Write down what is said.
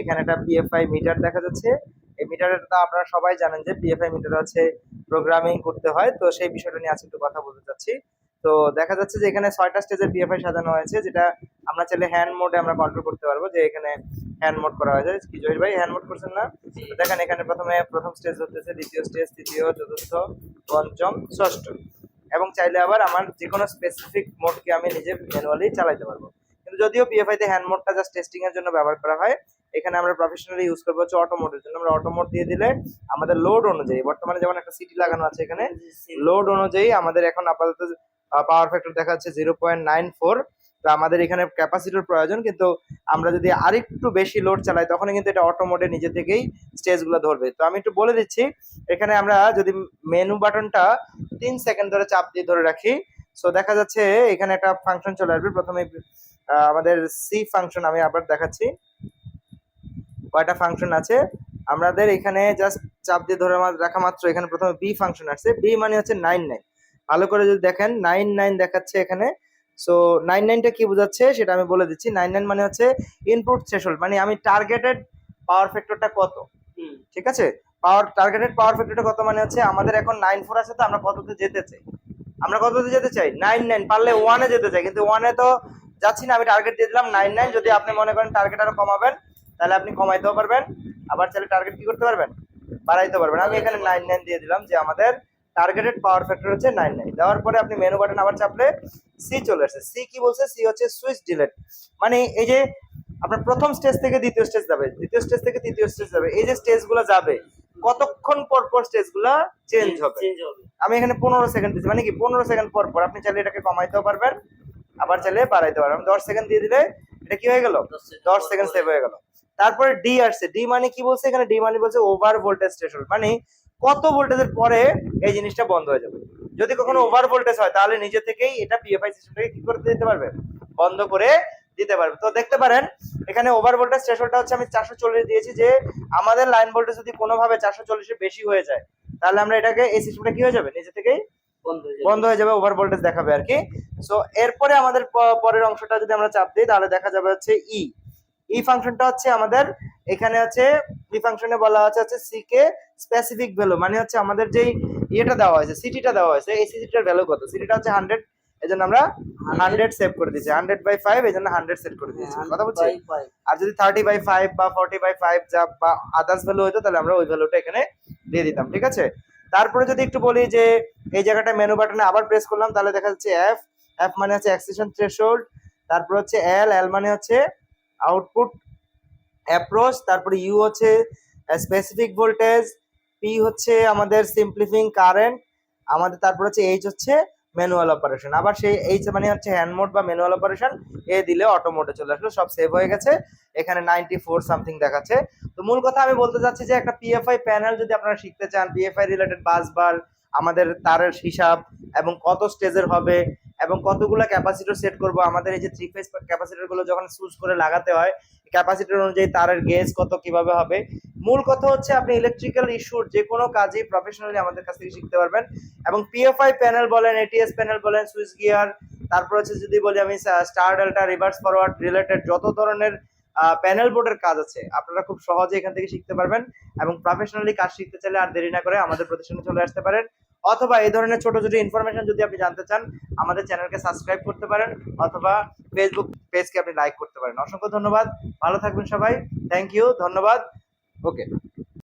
এখানে একটা PFI metre দেখা যাচ্ছে। এই মিটারটা আপনারা সবাই জানেন যে পিএফআই মিটার আছে প্রোগ্রামিং করতে হয়। তো সেই বিষয়টা নিয়ে আজকে একটু কথা বলতে চাচ্ছি। তো দেখা যাচ্ছে যে এখানে ছয়টা স্টেজের পিএফআই সাজানো হয়েছে যেটা আমরা চাইলে হ্যান্ড মোডে আমরা কন্ট্রোল করতে পারব যে এখানে হ্যান্ড মোড করা হয়েছে। কি জহির ভাই হ্যান্ড মোড করছেন না? দেখেন এখানে প্রথমে প্রথম স্টেজ হতেছে দ্বিতীয় স্টেজ তৃতীয় চতুর্থ পঞ্চম ষষ্ঠ। এবং চাইলে আবার আমার যে কোনো স্পেসিফিক মোডকে আমি নিজে ম্যানুয়ালি চালাতে পারব। কিন্তু যদিও পিএফআই তে হ্যান্ড মোডটা জাস্ট টেস্টিং এর জন্য ব্যবহার করা হয় এখানে আমরা প্রফেশনালি ইউজ করব হচ্ছে অটো মোডের জন্য। আমরা অটোমোট দিয়ে দিলে আমাদের লোড অনুযায়ী, বর্তমানে যেমন একটা সিটি লাগানো আছে এখানে লোড অনুযায়ী আমাদের এখন আপাতত পাওয়ার ফ্যাক্টর দেখা যাচ্ছে জিরো পয়েন্ট নাইন ফোর তো আমাদের এখানে ক্যাপাসিটির প্রয়োজন, কিন্তু আমরা যদি আরেকটু বেশি লোড চালাই তখন কিন্তু এটা অটো মোডে নিজে থেকেই স্টেজগুলো ধরবে। তো আমি একটু বলে দিচ্ছি, এখানে আমরা যদি মেনু বাটনটা তিন সেকেন্ড ধরে চাপ দিয়ে ধরে রাখি সো দেখা যাচ্ছে এখানে একটা ফাংশন চলে আসবে। প্রথমে আমাদের সি ফাংশন আমি আবার দেখাচ্ছি। কয়টা ফাংশন আছে? আমাদের এখানে জাস্ট চাপ দিয়ে ধরে রাখা মাত্র এখানে প্রথমে বি ফাংশন আসছে। বি মানে হচ্ছে নাইন নাইন ভালো করে যদি দেখেন নাইন নাইন দেখাচ্ছে এখানে। সো নাইন নাইনটা কি বোঝাচ্ছে? সেটা আমি বলে দিচ্ছি। নাইন নাইন মানে হচ্ছে ইনপুট থ্রেশহোল্ড মানে আমি টার্গেটেড পাওয়ার ফ্যাক্টরটা কত? ঠিক আছে? পাওয়ার টার্গেটেড পাওয়ার ফ্যাক্টরটা কত মানে হচ্ছে আমাদের এখন নাইন ফোর আছে তো আমরা কততে যেতে চাই? আমরা কততে যেতে চাই? নাইন নাইন পারলে ওয়ানে যেতে চাই কিন্তু ওয়ানে তো যাচ্ছি না আমি টার্গেট দিয়ে দিলাম নাইন নাইন যদি আপনি মনে করেন টার্গেট আরও কমাবেন তাহলে আপনি কমাইতেও পারবেন আবার চাইলে টার্গেট কি করতে পারবেন? বাড়াইতে পারবেন। আমি এখানে নাইন নাইন দিয়ে দিলাম যে আমাদের টার্গেটেড পাওয়ার ফ্যাক্টর হচ্ছে নাইন নাইন দেওয়ার পরে আপনি মেনু বাটন আবার চাপলে সি চলে আসছে সি কি বলছে? সি হচ্ছে সুইচ ডিলেট মানে এই যে আপনার প্রথম স্টেজ থেকে দ্বিতীয় স্টেজ যাবে দ্বিতীয় স্টেজ থেকে তৃতীয় স্টেজ যাবে এই যে স্টেজগুলো যাবে কতক্ষণ পর পর স্টেজগুলো চেঞ্জ হবে? চেঞ্জ হবে। আমি এখানে পনেরো সেকেন্ড দিচ্ছি। মানে কি পনেরো সেকেন্ড পর পর আপনি চাইলে এটাকে কমাইতেও পারবেন আবার চাইলে বাড়াইতে পারবেন। দশ সেকেন্ড দিয়ে দিলে এটা কি হয়ে গেল? দশ সেকেন্ড সেভ হয়ে গেল। তারপরে ডি আসছে। ডি মানে কি বলছে? এখানে ডি মানে বলছে ওভার ভোল্টেজ স্টেশন মানে কত ভোল্টেজের পরে এই জিনিসটা বন্ধ হয়ে যাবে। যদি কখনো ওভার ভোল্টেজ হয় তাহলে নিজে থেকেই এটা পিএফআই সিস্টেমটাকে কি করে দিতে পারবে? বন্ধ করে দিতে পারবে। তো দেখতে পারেন এখানে ওভার ভোল্টেজ স্টেশনটা হচ্ছে আমি চারশো চল্লিশ দিয়েছি যে আমাদের লাইন ভোল্টেজ যদি কোনোভাবে চারশো চল্লিশের বেশি হয়ে যায় তাহলে আমরা এটাকে এই সিস্টেমটা কি হয়ে যাবে? নিজে থেকেই বন্ধ হয়ে যাবে। বন্ধ হয়ে যাবে ওভার ভোল্টেজ দেখাবে আর কি। সো এরপরে আমাদের পরের অংশটা যদি আমরা চাপ দিই তাহলে দেখা যাবে হচ্ছে ই ই ফাংশনটা হচ্ছে আমাদের এখানে আছে ই ফাংশনে বলা আছে হচ্ছে সি কে স্পেসিফিক ভ্যালু মানে হচ্ছে আমাদের যেই ইয়েটা দেওয়া হয়েছে সিটিটা দেওয়া হয়েছে এই সিটিটার ভ্যালু কত? সিটিটা হচ্ছে হান্ড্রেড এই জন্য আমরা হান্ড্রেড সেভ করে দিয়েছি হান্ড্রেড বাই ফাইভ এই জন্য হান্ড্রেড সেট করে দিয়েছি কথা বলছি আর যদি থার্টি বাই ফাইভ বা ফর্টি বাই ফাইভ যা বা আদার্স ভ্যালু হতো তাহলে আমরা ওই ভ্যালুটা এখানে দিয়ে দিতাম ঠিক আছে? তারপরে যদি একটু বলি যে এই জায়গাটা মেনু বাটনে আবার প্রেস করলাম তাহলে দেখা যাচ্ছে এফ এফ মানে হচ্ছে অ্যাক্সেশন থ্রেশহোল্ড তারপর হচ্ছে এল এল মানে হচ্ছে আউটপুট অ্যাপ্রোচ তারপরে ইউ হচ্ছে স্পেসিফিক ভোল্টেজ পি হচ্ছে আমাদের সিম্পলিফিং কারেন্ট আমাদের তারপর হচ্ছে এইচ হচ্ছে ম্যানুয়াল অপারেশন আবার সেই এইচ মানে হচ্ছে হ্যান্ড মোড বা ম্যানুয়াল অপারেশন এ দিলে অটো মোডে চলে আসলো, সব সেভ হয়ে গেছে। এখানে নাইনটি ফোর সামথিং দেখাচ্ছে। তো মূল কথা আমি বলতে চাচ্ছি যে একটা পিএফআই প্যানেল যদি আপনারা শিখতে চান পিএফআই রিলেটেড বাস বার আমাদের তারের হিসাব এবং কত স্টেজের হবে এবং কতগুলো ক্যাপাসিটর সেট করব? আমাদের এই যে থ্রি ফেজ ক্যাপাসিটরগুলো যখন সুজ করে লাগাতে হয়, ক্যাপাসিটর অনুযায়ী তারের গেজ কত কীভাবে হবে? মূল কথা হচ্ছে আপনি ইলেকট্রিক্যাল ইস্যুর যে কোনো কাজই প্রফেশনালি আমাদের কাছ থেকে শিখতে পারবেন। এবং পিএফআই প্যানেল বলেন এটিএস প্যানেল বলেন সুইচ গিয়ার তারপর হচ্ছে যদি বলি আমি star delta reverse forward related যত ধরনের প্যানেল বোর্ডের কাজ আছে, আপনারা খুব সহজে এখান থেকে শিখতে পারবেন। এবং প্রফেশনালি কাজ শিখতে চাইলে আর দেরি না করে আমাদের প্রতিষ্ঠানে চলে আসতে পারেন। অথবা এই ধরনের ছোট ছোট ইনফরমেশন যদি আপনি জানতে চান, আমাদের চ্যানেলকে সাবস্ক্রাইব করতে পারেন অথবা ফেসবুক পেজকে আপনি লাইক করতে পারেন। অসংখ্য ধন্যবাদ। ভালো থাকবেন সবাই। থ্যাংক ইউ ধন্যবাদ। ওকে